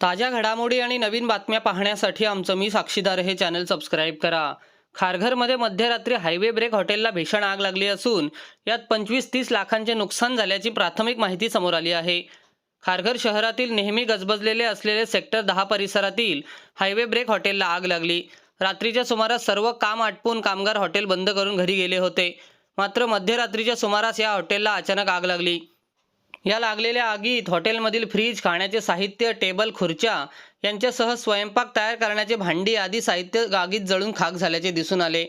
ताज्या घडामोडी आणि नवीन बातम्या पाहण्यासाठी आमचं मी साक्षीदार हे चॅनल सबस्क्राईब करा. खारघरमध्ये मध्यरात्री हायवे ब्रेक हॉटेलला भीषण आग लागली असून यात पंचवीस तीस लाखांचे नुकसान झाल्याची प्राथमिक माहिती समोर आली आहे. खारघर शहरातील नेहमी गजबजलेले असलेले सेक्टर दहा परिसरातील हायवे ब्रेक हॉटेलला आग लागली. रात्रीच्या सुमारास सर्व काम आटपून कामगार हॉटेल बंद करून घरी गेले होते. मात्र मध्यरात्रीच्या सुमारास या हॉटेलला अचानक आग लागली. या लागलेल्या आगीत हॉटेलमधील फ्रीज खाण्याचे साहित्य टेबल खुर्च्या यांच्यासह स्वयंपाक तयार करण्याचे भांडी आदी साहित्य आगीत जळून खाक झाल्याचे दिसून आले.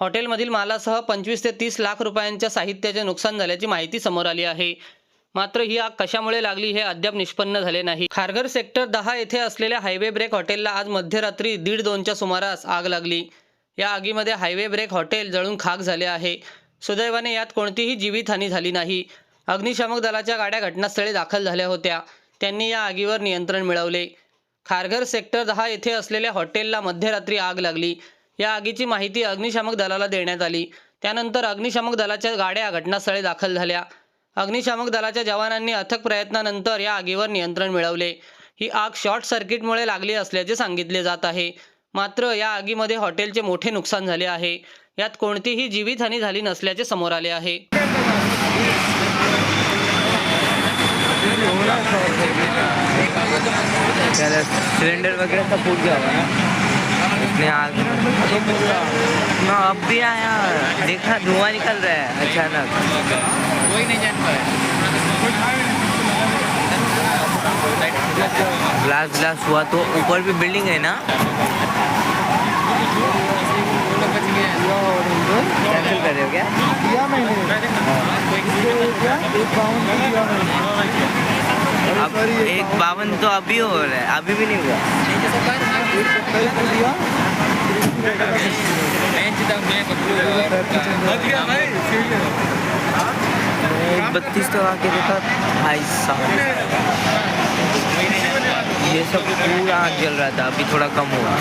हॉटेलमधील मालासह पंचवीस ते तीस लाख रुपयांच्या साहित्याचे नुकसान झाल्याची माहिती समोर आली आहे. मात्र ही आग कशामुळे लागली हे अद्याप निष्पन्न झाले नाही. खारघर सेक्टर दहा येथे असलेल्या हायवे ब्रेक हॉटेलला आज मध्यरात्री दीड दोनच्या सुमारास आग लागली. या आगीमध्ये हायवे ब्रेक हॉटेल जळून खाक झाले आहे. सुदैवाने यात कोणतीही जीवितहानी झाली नाही. अग्निशामक दलाच्या गाड्या घटनास्थळी दाखल झाल्या होत्या. त्यांनी या आगीवर नियंत्रण मिळवले. खारघर सेक्टर दहा येथे असलेल्या हॉटेलला मध्यरात्री आग लागली. या आगीची माहिती अग्निशामक दलाला देण्यात आली. त्यानंतर अग्निशामक दलाच्या गाड्या घटनास्थळी दाखल झाल्या. अग्निशामक दलाच्या जवानांनी अथक प्रयत्नानंतर या आगीवर नियंत्रण मिळवले. ही आग शॉर्ट सर्किटमुळे लागली असल्याचे सांगितले जात आहे. मात्र या आगीमध्ये हॉटेलचे मोठे नुकसान झाले आहे. यात कोणतीही जीवितहानी झाली नसल्याचे समोर आले आहे. त्याला सिलेंडर वगैरह सब फूट गया होगा ना? इसने आग ना अब भी आया देखा धुआँ निकल रहा है अचानक। कोई नहीं जान पाया। ब्लास्ट ब्लास्ट हुआ तो ऊपर भी बिल्डिंग है ना? कैंसिल कर रहे हो क्या? अब एक बावन तो अभी हो रहा है, अभी भी नहीं हुआ। बत्तीस तो आके देखा, भाई साहब। ये सब पूरा आग जल रहा था, अभी थोड़ा कम हुआ।